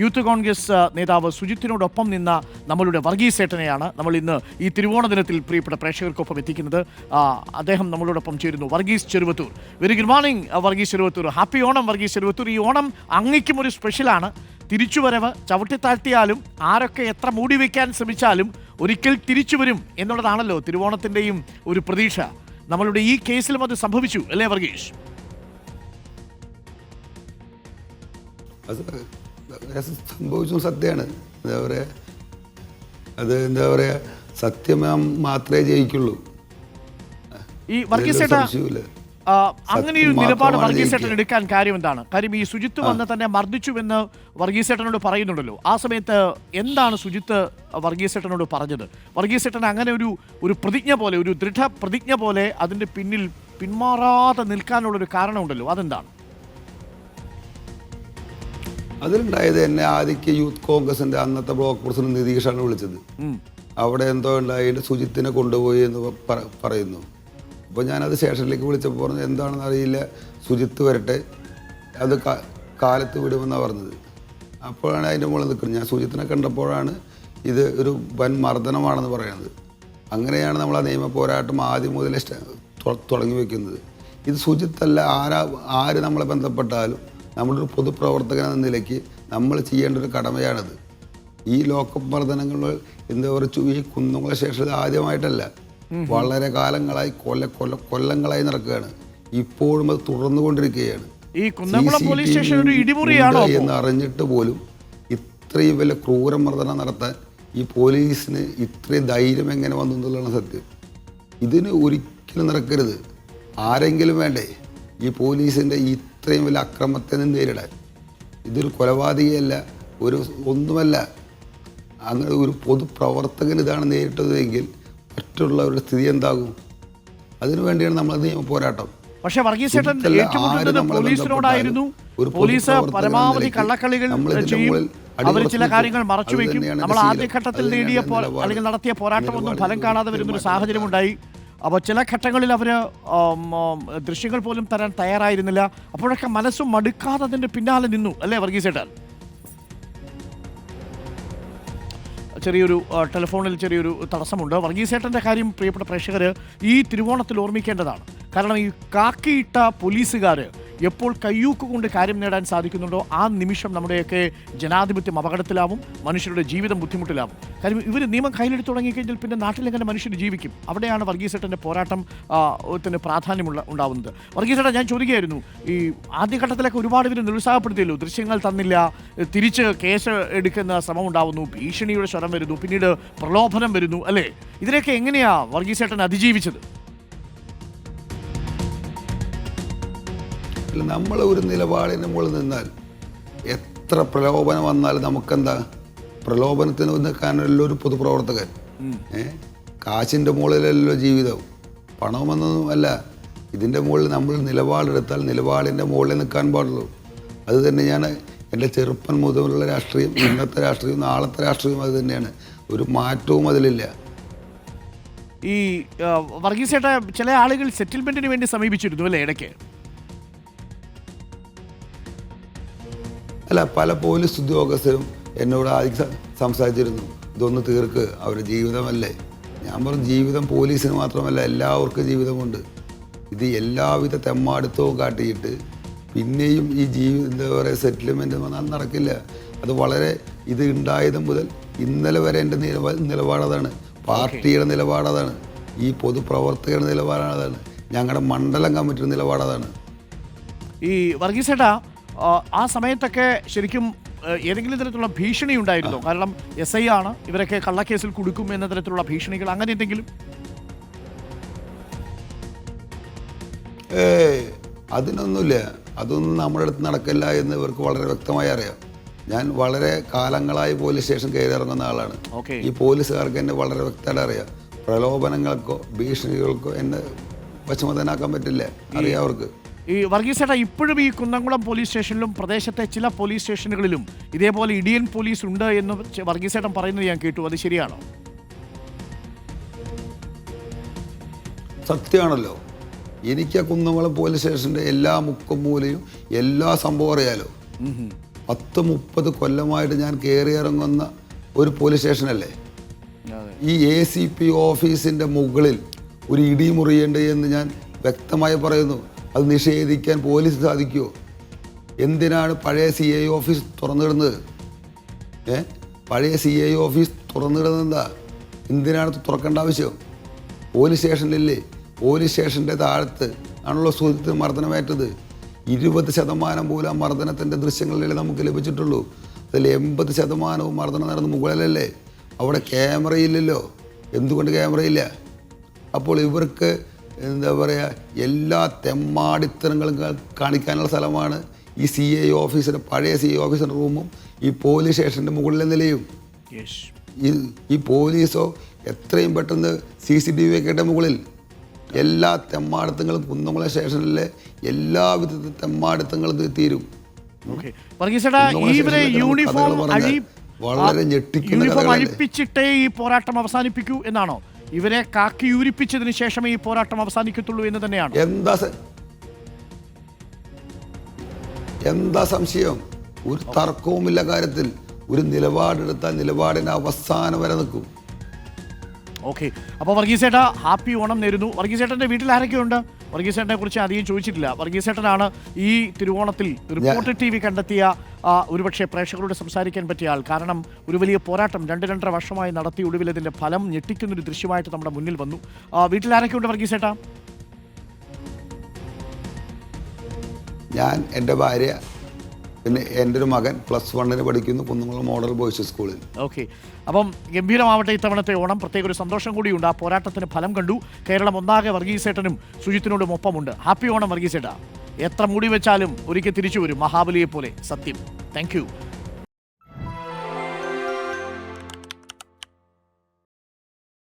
Youth Congress നേതാവ് സുജിത്തിനോടൊപ്പം നിന്ന നമ്മളുടെ വർഗീസ് ഏട്ടനെയാണ് നമ്മൾ ഇന്ന് ഈ തിരുവോണ ദിനത്തിൽ പ്രിയപ്പെട്ട പ്രേക്ഷകർക്കൊപ്പം എത്തിക്കുന്നത്. അദ്ദേഹം നമ്മളോടൊപ്പം ചേരുന്നു. Varghese Cheruvathur. Very good morning Varghese Cheruvathur. Happy Onam Varghese Cheruvathur. ഈ ഓണം അങ്ങയ്ക്കും ഒരു സ്പെഷ്യലാണ് തിരിച്ചുവരവ് ചവിട്ടിത്താഴ്ത്തിയാലും ആരൊക്കെ എത്ര മൂടി വയ്ക്കാൻ ശ്രമിച്ചാലും ഒരിക്കൽ തിരിച്ചു വരും എന്നുള്ളതാണല്ലോ തിരുവോണത്തിന്റെയും ഒരു പ്രതീക്ഷ. നമ്മളുടെ ഈ കേസിലും അത് സംഭവിച്ചു അല്ലേ വർഗീഷ് സംഭവിച്ചു സത്യമാണ്. എന്താ പറയുക അത് എന്താ പറയുക സത്യം മാത്രമേ ജയിക്കുള്ളൂ. ഈ വർഗീസ് അങ്ങനെ ഒരു നിലപാട് വർഗീസ് എടുക്കാൻ കാര്യം എന്താണ്? കാര്യം ഈ സുജിത്ത് വന്ന് തന്നെ മർദ്ദിച്ചുവെന്ന് വർഗീസ് ഏട്ടനോട് പറയുന്നുണ്ടല്ലോ. ആ സമയത്ത് എന്താണ് സുജിത്ത് വർഗീസ് പറഞ്ഞത്? വർഗീസ് അങ്ങനെ ഒരു ഒരു പ്രതിജ്ഞ പോലെ ഒരു ദൃഢ പ്രതിജ്ഞ പോലെ അതിന്റെ പിന്നിൽ പിന്മാറാതെ നിൽക്കാനുള്ള ഒരു കാരണമുണ്ടല്ലോ. അതെന്താണ്? അതിലുണ്ടായത് എന്നെ ആദ്യക്ക് യൂത്ത് കോൺഗ്രസിന്റെ അന്നത്തെ ബ്ലോക്ക് പ്രസിഡന്റ് നിതീഷാണ് വിളിച്ചത്. അവിടെ എന്തോ ഉണ്ടായി സുജിത്തിനെ കൊണ്ടുപോയി എന്ന് പറയുന്നു. അപ്പോൾ ഞാനത് സ്റ്റേഷനിലേക്ക് വിളിച്ചപ്പോൾ പറഞ്ഞു എന്താണെന്ന് അറിയില്ല സുജിത്ത് വരട്ടെ. അത് കാലത്ത് വിടുമെന്നാണ് പറഞ്ഞത്. അപ്പോഴാണ് അതിന്റെ മുകളിൽ നിൽക്കുന്നത്. ഞാൻ സുജിത്തിനെ കണ്ടപ്പോഴാണ് ഇത് ഒരു വൻ മർദ്ദനമാണെന്ന് പറയുന്നത് അങ്ങനെയാണ് നമ്മൾ ആ നിയമ പോരാട്ടം ആദ്യം മുതലേ തുടങ്ങി വെക്കുന്നത്. ഇത് സുജിത്തല്ല ആരാ ആര് നമ്മളെ ബന്ധപ്പെട്ടാലും നമ്മളൊരു പൊതുപ്രവർത്തകൻ എന്ന നിലയ്ക്ക് നമ്മൾ ചെയ്യേണ്ട ഒരു കടമയാണത്. ഈ ലോക്കപ്പ് മർദ്ദനങ്ങൾ എന്താ പറയുക ഈ കുന്നുങ്ങളെ ശേഷം ഇത് ആദ്യമായിട്ടല്ല വളരെ കാലങ്ങളായി കൊല്ല കൊല്ല കൊല്ലങ്ങളായി നടക്കുകയാണ്. ഇപ്പോഴും അത് തുടർന്നുകൊണ്ടിരിക്കുകയാണ്. ഈ കുന്നംകുളം എന്ന് അറിഞ്ഞിട്ട് പോലും ഇത്രയും വലിയ ക്രൂരമർദ്ദനം നടത്താൻ ഈ പോലീസിന് ഇത്രയും ധൈര്യം എങ്ങനെ വന്നു എന്നുള്ളതാണ് സത്യം. ഇതിന് ഒരിക്കലും നടക്കരുത്. ആരെങ്കിലും വേണ്ടേ? ഈ പോലീസിന്റെ ഇത്രയും വലിയ അക്രമത്തെ നിന്ന് നേരിടാൻ. ഇതൊരു കൊലപാതകയല്ല ഒരു ഒന്നുമല്ല. അങ്ങനെ ഒരു പൊതുപ്രവർത്തകൻ ഇതാണ് നേരിട്ടതെങ്കിൽ മറ്റുള്ളവരുടെ സ്ഥിതി എന്താകും? അതിനു വേണ്ടിയാണ് നമ്മൾ നിയമ പോരാട്ടം. പക്ഷെ വർഗീസ് പോലീസിനോടായിരുന്നു. പോലീസ് പരമാവധി കള്ളക്കളികൾ അവർ ചില കാര്യങ്ങൾ മറച്ചുവെക്കും. മറച്ചു അത് നമ്മൾ. ആദ്യഘട്ടത്തിൽ നേടിയ. അല്ലെങ്കിൽ നടത്തിയ പോരാട്ടമൊന്നും ഫലം കാണാതെ വരുന്ന ഒരു സാഹചര്യം സാഹചര്യമുണ്ടായി. അപ്പോൾ ചില ഘട്ടങ്ങളിൽ അവർ ദൃശ്യങ്ങൾ പോലും തരാൻ തയ്യാറായിരുന്നില്ല. അപ്പോഴൊക്കെ മനസ്സും മടുക്കാതെ അതിന്റെ പിന്നാലെ നിന്നു അല്ലേ വർഗീസ് ഏട്ടൻ ചെറിയൊരു ടെലിഫോണിൽ ചെറിയൊരു തടസ്സമുണ്ട്. വർഗീസേട്ടന്റെ കാര്യം പ്രിയപ്പെട്ട പ്രേക്ഷകർ ഈ തിരുവോണത്തിൽ ഓർമ്മിക്കേണ്ടതാണ്. കാരണം ഈ കാക്കിയിട്ട പോലീസുകാർ എപ്പോൾ കയ്യൂക്ക് കൊണ്ട് കാര്യം നേടാൻ സാധിക്കുന്നുണ്ടോ ആ നിമിഷം നമ്മുടെയൊക്കെ ജനാധിപത്യം അപകടത്തിലാവും മനുഷ്യരുടെ ജീവിതം ബുദ്ധിമുട്ടിലാവും. കാര്യം ഇവർ നിയമം കയ്യിലെടുത്ത് തുടങ്ങിക്കഴിഞ്ഞാൽ പിന്നെ നാട്ടിലെങ്ങനെ മനുഷ്യർ ജീവിക്കും? അവിടെയാണ് വർഗീസേട്ടന്റെ പോരാട്ടം ത്തിന് പ്രാധാന്യമുള്ള ഉണ്ടാവുന്നത്. വർഗീസേട്ടൻ ഞാൻ ചോദിക്കുകയായിരുന്നു ഈ ആദ്യഘട്ടത്തിലൊക്കെ ഒരുപാട് ഇവർ നിരുത്സാഹപ്പെടുത്തിയല്ലോ ദൃശ്യങ്ങൾ തന്നില്ല തിരിച്ച് കേസ് എടുക്കുന്ന ശ്രമം ഉണ്ടാവുന്നു ഭീഷണിയുടെ സ്വരം വരുന്നു പിന്നീട് പ്രലോഭനം വരുന്നു അല്ലേ? ഇതിനൊക്കെ എങ്ങനെയാ വർഗീസേട്ടൻ അതിജീവിച്ചത്? അല്ല നമ്മൾ ഒരു നിലപാടിന് മുകളിൽ നിന്നാൽ എത്ര പ്രലോഭനം വന്നാലും നമുക്കെന്താ? പ്രലോഭനത്തിന് നിൽക്കാനല്ലോ ഒരു പൊതുപ്രവർത്തകൻ. ഏ? കാശിന്റെ മുകളിലല്ലോ ജീവിതം. പണമെന്നൊന്നും അല്ല. ഇതിന്റെ മുകളിൽ നമ്മൾ നിലപാടെടുത്താൽ നിലപാടിന്റെ മുകളിൽ നിൽക്കാൻ പാടുള്ളൂ. അത് തന്നെയാണ് എന്റെ ചെറുപ്പം മുതലുള്ള രാഷ്ട്രീയം ഇന്നത്തെ രാഷ്ട്രീയം നാളത്തെ രാഷ്ട്രീയം അത് തന്നെയാണ്. ഒരു മാറ്റവും അതിലില്ല. ഈ വർഗീസേട്ട ചില ആളുകൾ സെറ്റിൽമെന്റിന് വേണ്ടി സമീപിച്ചിരുന്നു അല്ലേ ഇടയ്ക്ക്? അല്ല പല പോലീസ് ഉദ്യോഗസ്ഥരും എന്നോട് ആദ്യം സംസാരിച്ചിരുന്നു. ഇതൊന്ന് തീർക്ക് അവരുടെ ജീവിതമല്ലേ? ഞാൻ പറഞ്ഞു ജീവിതം പോലീസിന് മാത്രമല്ല എല്ലാവർക്കും ജീവിതമുണ്ട്. ഇത് എല്ലാവിധ തെമ്മാടുത്തവും കാട്ടിയിട്ട് പിന്നെയും ഈ ജീവി എന്താ പറയുക സെറ്റിൽമെന്റ് വന്നാൽ നടക്കില്ല. അത് വളരെ ഇത് ഉണ്ടായത് മുതൽ ഇന്നലെ വരെ എന്റെ നിലപാ നിലപാടതാണ് പാർട്ടിയുടെ നിലപാടതാണ് ഈ പൊതുപ്രവർത്തകരുടെ നിലപാടാണ് ഞങ്ങളുടെ മണ്ഡലം കമ്മിറ്റിയുടെ നിലപാടതാണ് ഈ വർഗീസേട്ട ആ, സമയത്തൊക്കെ ശരിക്കും ഏതെങ്കിലും തരത്തിലുള്ള ഭീഷണി ഉണ്ടായിരുന്നോ? കാരണം എസ് ഐ ആണ് ഇവരൊക്കെ കള്ളക്കേസിൽ കൊടുക്കും എന്ന തരത്തിലുള്ള ഭീഷണികൾ അങ്ങനെ എന്തെങ്കിലും? ഏ അതിനൊന്നുമില്ല. അതൊന്നും നമ്മുടെ അടുത്ത് നടക്കില്ല എന്ന് ഇവർക്ക് വളരെ വ്യക്തമായി അറിയാം. ഞാൻ വളരെ കാലങ്ങളായി പോലീസ് സ്റ്റേഷൻ കയറി ഇറങ്ങുന്ന ആളാണ് ഈ പോലീസുകാർക്ക് എന്നെ വളരെ വ്യക്തമായിട്ട് അറിയാം. പ്രലോഭനങ്ങൾക്കോ ഭീഷണികൾക്കോ എന്നെ വശമതനാക്കാൻ പറ്റില്ല. അറിയാം അവർക്ക്. ഈ വർഗീസ് ചേട്ടാ ഇപ്പോഴും ഈ കുന്നംകുളം പോലീസ് സ്റ്റേഷനിലും പ്രദേശത്തെ ചില പോലീസ് സ്റ്റേഷനുകളിലും ഇതേപോലെ ഇടിയൻ പോലീസ് ഉണ്ട് എന്ന് വർഗീസ് ചേട്ടൻ പറയുന്നത് ഞാൻ കേട്ടു. അത് ശരിയാണോ? സത്യമാണല്ലോ. എനിക്ക് ആ കുന്നംകുളം പോലീസ് സ്റ്റേഷന്റെ എല്ലാ മുക്കും മൂലയും എല്ലാ സംഭവം അറിയാലോ. പത്ത് മുപ്പത് കൊല്ലമായിട്ട് ഞാൻ കയറി ഇറങ്ങുന്ന ഒരു പോലീസ് സ്റ്റേഷനല്ലേ? ഈ എ സി പി ഓഫീസിന്റെ മുകളിൽ ഒരു ഇടി മുറിയുണ്ട് എന്ന് ഞാൻ വ്യക്തമായി പറയുന്നു. അത് നിഷേധിക്കാൻ പോലീസ് സാധിക്കുമോ എന്തിനാണ് പഴയ സി ഐ ഓഫീസ് തുറന്നിടുന്നത്? ഏ? പഴയ സി ഐ ഓഫീസ് തുറന്നിടുന്നത് എന്താ? എന്തിനാണ് തുറക്കേണ്ട ആവശ്യം? പോലീസ് സ്റ്റേഷനിലില്ലേ? പോലീസ് സ്റ്റേഷന്റെ താഴത്ത് ആണല്ലോ സുഹൃത്തിന് മർദ്ദനമേറ്റത്. ഇരുപത് ശതമാനം പോലും ആ മർദ്ദനത്തിന്റെ ദൃശ്യങ്ങളിലേ നമുക്ക് ലഭിച്ചിട്ടുള്ളൂ. അതിൽ എൺപത് ശതമാനവും മർദ്ദനം നടന്ന മുകളിലല്ലേ? അവിടെ ക്യാമറയില്ലല്ലോ. എന്തുകൊണ്ട് ക്യാമറയില്ല? അപ്പോൾ ഇവർക്ക് എന്താ പറയുക എല്ലാ തെമ്മാടിത്തരങ്ങളും കാണിക്കാനുള്ള സ്ഥലമാണ് ഈ സി ഐ ഓഫീസിന്റെ പഴയ സി ഐ ഓഫീസിന്റെ റൂമും ഈ പോലീസ് സ്റ്റേഷന്റെ മുകളിലെ നിലയും. ഈ ഈ പോലീസോ എത്രയും പെട്ടെന്ന് സി സി ടി വി വെക്കേണ്ട മുകളിൽ. എല്ലാ തെമ്മാടിത്തങ്ങളും കുന്നംകുളം സ്റ്റേഷനിലെ എല്ലാവിധ തെമ്മാടിത്തങ്ങളും തീരും. വളരെ ഞെട്ടിക്കുന്ന? അഴിപ്പിച്ചിട്ടേ ഈ പോരാട്ടം അവസാനിപ്പിക്കൂ എന്നാണോ? ഇവരെ കാക്കിയൂരിപ്പിച്ചതിന് ശേഷം ശേഷമേ ഈ പോരാട്ടം അവസാനിക്കത്തുള്ളൂ എന്ന് തന്നെയാണ്. എന്താ എന്താ സംശയം? ഒരു തർക്കവുമില്ല കാര്യത്തിൽ. ഒരു നിലപാടെടുത്താൽ നിലപാടിന് അവസാനം വരെ നിൽക്കും. ഓക്കെ. അപ്പോൾ വർഗീസേട്ട ഹാപ്പി ഓണം നേരുന്നു. വർഗീസേട്ടന്റെ വീട്ടിൽ ആരൊക്കെയുണ്ട്? വർഗീസേട്ടനെ കുറിച്ച് അധികം ചോദിച്ചിട്ടില്ല. വർഗീസേട്ടനാണ് ഈ തിരുവോണത്തിൽ റിപ്പോർട്ട് ടി വി കണ്ടെത്തിയ ഒരുപക്ഷെ പ്രേക്ഷകരോട് സംസാരിക്കാൻ പറ്റിയ ആൾ. കാരണം ഒരു വലിയ പോരാട്ടം രണ്ട് രണ്ടര വർഷമായി നടത്തി ഒടുവിൽ ഇതിന്റെ ഫലം ഞെട്ടിക്കുന്നൊരു ദൃശ്യമായിട്ട് നമ്മുടെ മുന്നിൽ വന്നു. വീട്ടിൽ ആരൊക്കെയുണ്ട് വർഗീസേട്ടാ? ഞാൻ എന്റെ ഭാര്യ പിന്നെ എന്റെ ഒരു മകൻ പ്ലസ് വണ്ണിന് പഠിക്കുന്നു കുന്നംകുളം മോഡൽ ബോയ്സ് സ്കൂളിൽ. ഓക്കെ അപ്പം ഗംഭീരമാവട്ടെ ഇത്തവണത്തെ ഓണം. പ്രത്യേക ഒരു സന്തോഷം കൂടിയുണ്ട്. ആ പോരാട്ടത്തിന് ഫലം കണ്ടു. കേരളം ഒന്നാകെ വർഗീസേട്ടനും സുജിത്തിനോടും ഒപ്പമുണ്ട്. ഹാപ്പി ഓണം വർഗീസേട്ട. എത്ര മൂടി വെച്ചാലും ഒരിക്കൽ തിരിച്ചു വരും മഹാബലിയെ പോലെ സത്യം താങ്ക്